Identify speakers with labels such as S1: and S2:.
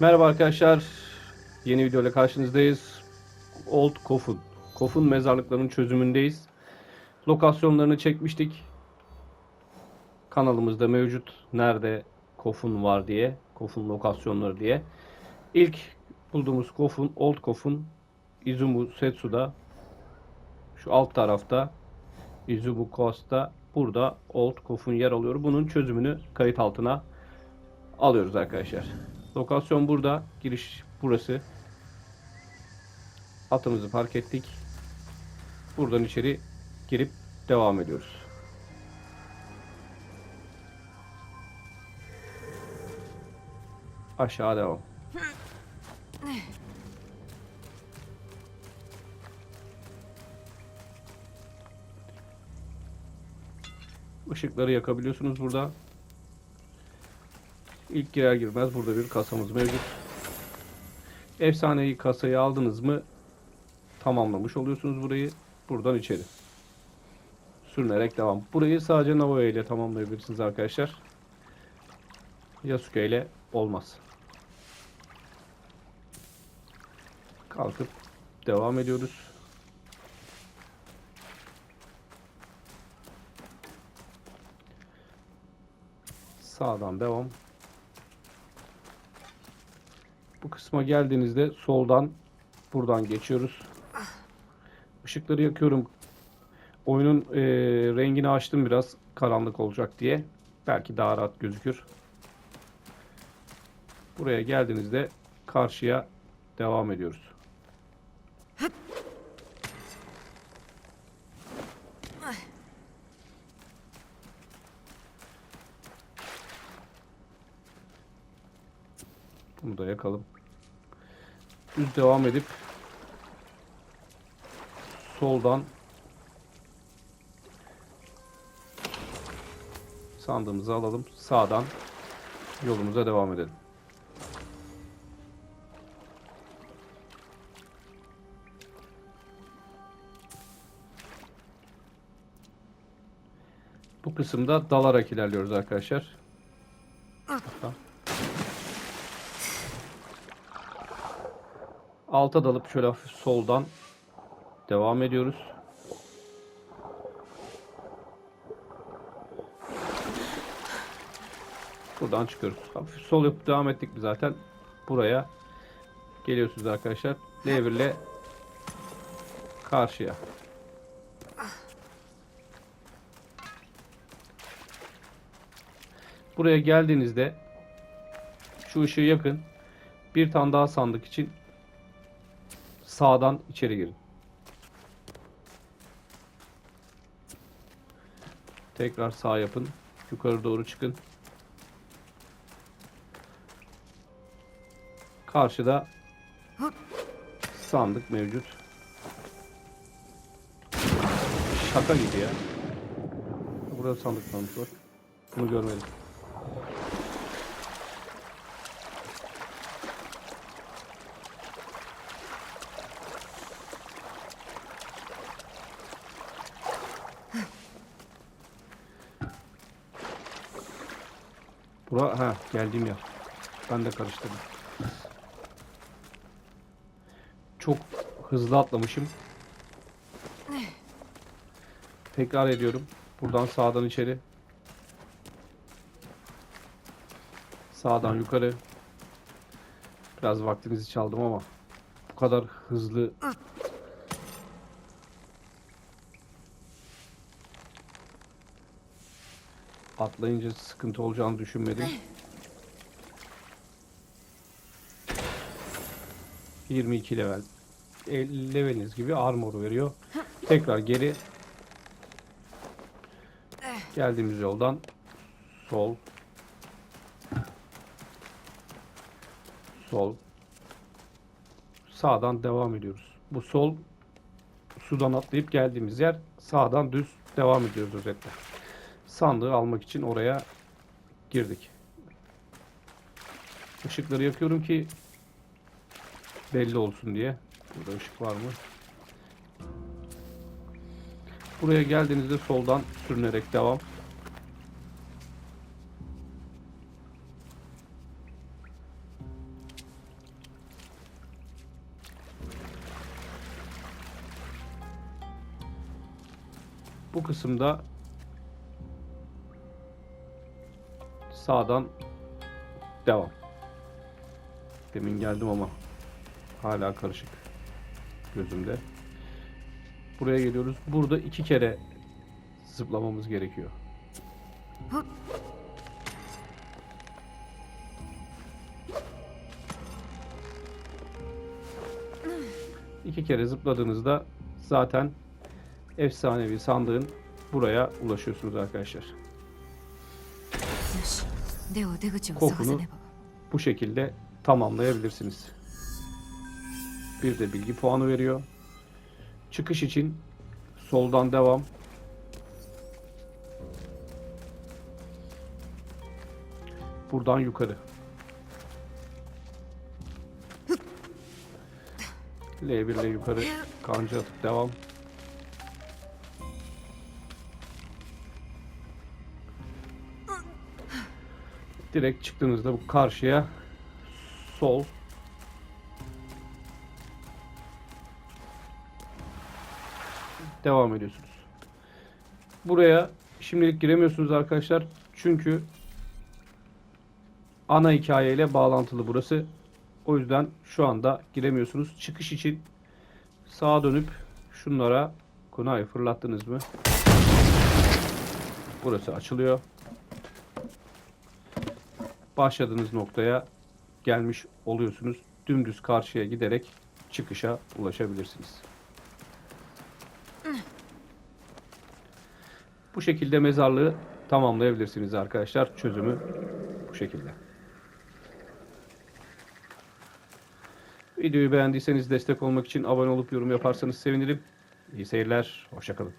S1: Merhaba arkadaşlar. Yeni video ile karşınızdayız. Old Kofun. Kofun mezarlıklarının çözümündeyiz. Lokasyonlarını çekmiştik. Kanalımızda mevcut. Nerede Kofun var diye. Kofun lokasyonları diye. İlk bulduğumuz Kofun, Old Kofun Izumu Setsu'da şu alt tarafta Izubu Coast'ta burada Old Kofun yer alıyor. Bunun çözümünü kayıt altına alıyoruz arkadaşlar. Lokasyon burada. Giriş burası. Atımızı park ettik. Buradan içeri girip devam ediyoruz. Aşağı devam. Işıkları yakabiliyorsunuz burada. İlk girer girmez burada bir kasamız mevcut. Efsaneyi kasayı aldınız mı tamamlamış oluyorsunuz burayı. Buradan içeri. Sürünerek devam. Burayı sadece Naoya ile tamamlayabilirsiniz arkadaşlar. Yasuke ile olmaz. Kalkıp devam ediyoruz. Sağdan devam. Bu kısma geldiğinizde soldan buradan geçiyoruz. Işıkları yakıyorum. Oyunun e, rengini açtım biraz karanlık olacak diye. Belki daha rahat gözükür. Buraya geldiğinizde karşıya devam ediyoruz. Bunu da yakalım. Düz devam edip soldan sandığımızı alalım. Sağdan yolumuza devam edelim. Bu kısımda dalarak ilerliyoruz arkadaşlar. Hatta Alta dalıp şöyle hafif soldan devam ediyoruz. Buradan çıkıyoruz. Hafif sol yapıp devam ettik mi zaten buraya geliyorsunuz arkadaşlar. Devirle karşıya. Buraya geldiğinizde şu ışığı yakın. Bir tane daha sandık için sağdan içeri girin. Tekrar sağ yapın. Yukarı doğru çıkın. Karşıda sandık mevcut. Şaka gibi ya. Burada sandık varmış bak. Bunu görmedim. Bura ha geldiğim yer. Ben de karıştırdım. Çok hızlı atlamışım. Tekrar ediyorum. Buradan sağdan içeri. Sağdan yukarı. Biraz vaktinizi çaldım ama bu kadar hızlı atlayınca sıkıntı olacağını düşünmedim. 22 level. 50 leveliniz gibi armor veriyor. Tekrar geri geldiğimiz yoldan sol sol sağdan devam ediyoruz. Bu sol sudan atlayıp geldiğimiz yer sağdan düz devam ediyoruz özetle sandığı almak için oraya girdik. Işıkları yakıyorum ki belli olsun diye. Burada ışık var mı? Buraya geldiğinizde soldan sürünerek devam. Bu kısımda sağdan devam. Demin geldim ama hala karışık gözümde. Buraya geliyoruz. Burada iki kere zıplamamız gerekiyor. İki kere zıpladığınızda zaten efsanevi sandığın buraya ulaşıyorsunuz arkadaşlar
S2: kokunu
S1: bu şekilde tamamlayabilirsiniz. Bir de bilgi puanı veriyor. Çıkış için soldan devam. Buradan yukarı. L1 ile yukarı kanca atıp devam. Direkt çıktığınızda bu karşıya sol devam ediyorsunuz. Buraya şimdilik giremiyorsunuz arkadaşlar. Çünkü ana hikayeyle bağlantılı burası. O yüzden şu anda giremiyorsunuz. Çıkış için sağa dönüp şunlara kunayı fırlattınız mı? Burası açılıyor. Başladığınız noktaya gelmiş oluyorsunuz. Dümdüz karşıya giderek çıkışa ulaşabilirsiniz. Bu şekilde mezarlığı tamamlayabilirsiniz arkadaşlar. Çözümü bu şekilde. Videoyu beğendiyseniz destek olmak için abone olup yorum yaparsanız sevinirim. İyi seyirler. Hoşçakalın.